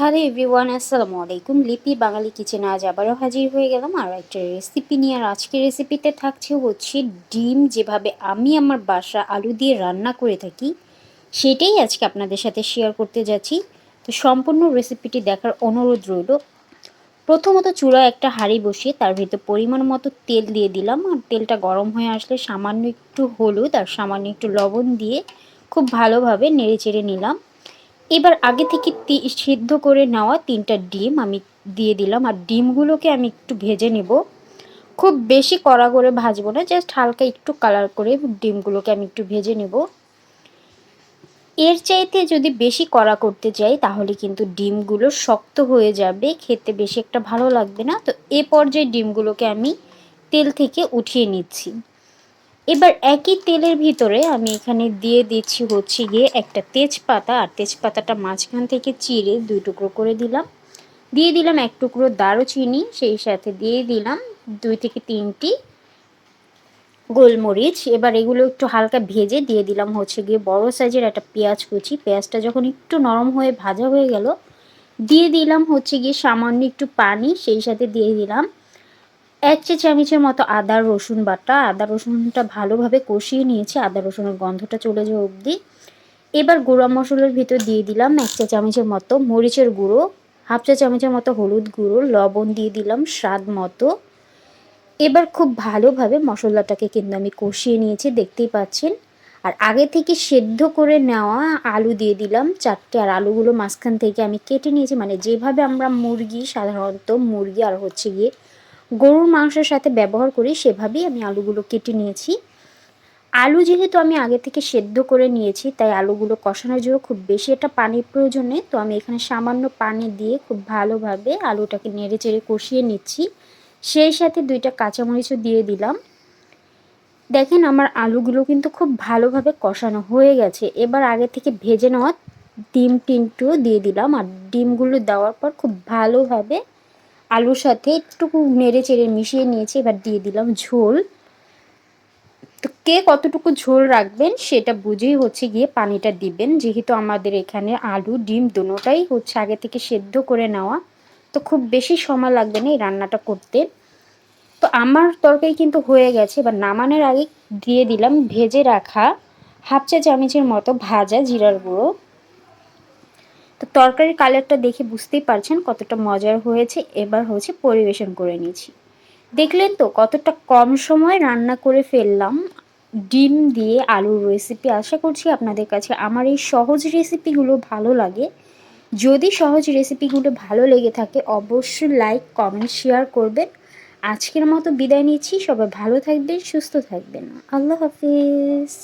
Hello everyone, আসসালামু আলাইকুম। লিপি বাঙালি কিচেনে আজ আবারও হাজির হয়ে গেলাম। আর একটা রেসিপি নিয়ে আর আজকের রেসিপিতে থাকছে হচ্ছে ডিম। যেভাবে আমি আমার বাসা আলু দিয়ে রান্না করে থাকি, সেটাই আজকে আপনাদের সাথে শেয়ার করতে যাচ্ছি। তো সম্পূর্ণ রেসিপিটি দেখার অনুরোধ রইল। প্রথমত চূড়া একটা হাঁড়ি বসিয়ে তার ভিতর পরিমাণ মতো তেল দিয়ে দিলাম। আর তেলটা গরম হয়ে আসলে সামান্য একটু হলুদ আর সামান্য একটু লবণ দিয়ে খুব ভালোভাবে নেড়ে চেড়ে নিলাম। এবার আগে থেকে সিদ্ধ করে নেওয়া তিনটা ডিম আমি দিয়ে দিলাম। আর ডিমগুলোকে আমি একটু ভেজে নেব। খুব বেশি কড়া করে ভাজবো না, জাস্ট হালকা একটু কালার করে ডিমগুলোকে আমি একটু ভেজে নেব। এর চাইতে যদি বেশি কড়া করতে চাই তাহলে কিন্তু ডিমগুলো শক্ত হয়ে যাবে, খেতে বেশি একটা ভালো লাগবে না। তো এ পর্যায়ে ডিমগুলোকে আমি তেল থেকে উঠিয়ে নিচ্ছি। এবার একই তেলের ভিতরে আমি এখানে দিয়ে দিচ্ছি হচ্ছে গিয়ে একটা তেজপাতা, আর তেজপাতাটা মাঝখান থেকে চিড়ে দুই টুকরো করে দিলাম। দিয়ে দিলাম এক টুকরো দারুচিনি, সেই সাথে দিয়ে দিলাম দুই থেকে তিনটি গোলমরিচ। এবার এগুলো একটু হালকা ভেজে দিয়ে দিলাম হচ্ছে গিয়ে বড় সাইজের একটা পেঁয়াজ কুচি। পেঁয়াজটা যখন একটু নরম হয়ে ভাজা হয়ে গেল, দিয়ে দিলাম হচ্ছে গিয়ে সামান্য একটু পানি, সেই সাথে দিয়ে দিলাম এক চা চামচের মতো আদা, রসুন বাটা। আদা, রসুনটা ভালোভাবে কষিয়ে নিয়েছি। আদা, রসুনের গন্ধটা চলে যাওয়া অবধি। এবার গুঁড়া মশলার ভিতর দিয়ে দিলাম এক চা চামচের মতো মরিচের গুঁড়ো, হাফ চা চামচের মতো হলুদ গুঁড়ো, লবণ দিয়ে দিলাম স্বাদ মতো। এবার খুব ভালোভাবে মশলাটাকে কিন্তু আমি কষিয়ে নিয়েছি, দেখতেই পাচ্ছেন। আর আগে থেকে সেদ্ধ করে নেওয়া আলু দিয়ে দিলাম চারটে। আর আলুগুলো মাঝখান থেকে আমি কেটে নিয়েছি। মানে যেভাবে আমরা মুরগি, সাধারণত মুরগি আর হচ্ছে গিয়ে গরুর মাংসের সাথে ব্যবহার করি, সেভাবেই আমি আলুগুলো কেটে নিয়েছি। আলু যেহেতু আমি আগে থেকে সেদ্ধ করে নিয়েছি, তাই আলুগুলো কষানোর জন্য খুব বেশি একটা পানির প্রয়োজন নেই। তো আমি এখানে সামান্য পানি দিয়ে খুব ভালোভাবে আলুটাকে নেড়ে চেড়ে কষিয়ে নিচ্ছি। সেই সাথে দুইটা কাঁচামরিচও দিয়ে দিলাম। দেখেন আমার আলুগুলো কিন্তু খুব ভালোভাবে কষানো হয়ে গেছে। এবার আগে থেকে ভেজে নেওয়া ডিম টিনটুও দিয়ে দিলাম। আর ডিমগুলো দেওয়ার পর খুব ভালোভাবে আলুর সাথে একটু নেড়ে চেড়ে মিশিয়ে নিয়েছি, এবার দিয়ে দিলাম ঝোল। তো কে কতটুকু ঝোল রাখবেন সেটা বুঝেই হচ্ছে গিয়ে পানিটা দিবেন। যেহেতু আমাদের এখানে আলু, ডিম দুটোটাই হচ্ছে আগে থেকে সেদ্ধ করে নেওয়া, তো খুব বেশি সময় লাগবে না এই রান্নাটা করতে। তো আমার তরকারি কিন্তু হয়ে গেছে, এবার নামানোর আগে দিয়ে দিলাম ভেজে রাখা হাফ চা চামচের মতো ভাজা জিরার গুঁড়ো। তো তরকারির কালারটা দেখে বুঝতেই পারছেন কতটা মজার হয়েছে। এবার হচ্ছে পরিবেশন করে নিয়েছি দেখলেন তো কতটা কম সময় রান্না করে ফেললাম। ডিম দিয়ে আলুর রেসিপি আশা করছি আপনাদের কাছে আমার এই সহজ রেসিপিগুলো ভালো লাগে। যদি সহজ রেসিপিগুলো ভালো লেগে থাকে অবশ্যই লাইক কমেন্ট শেয়ার করবেন। আজকের মতো বিদায় নিচ্ছি। সবাই ভালো থাকবেন, সুস্থ থাকবেন। আল্লাহ হাফিজ।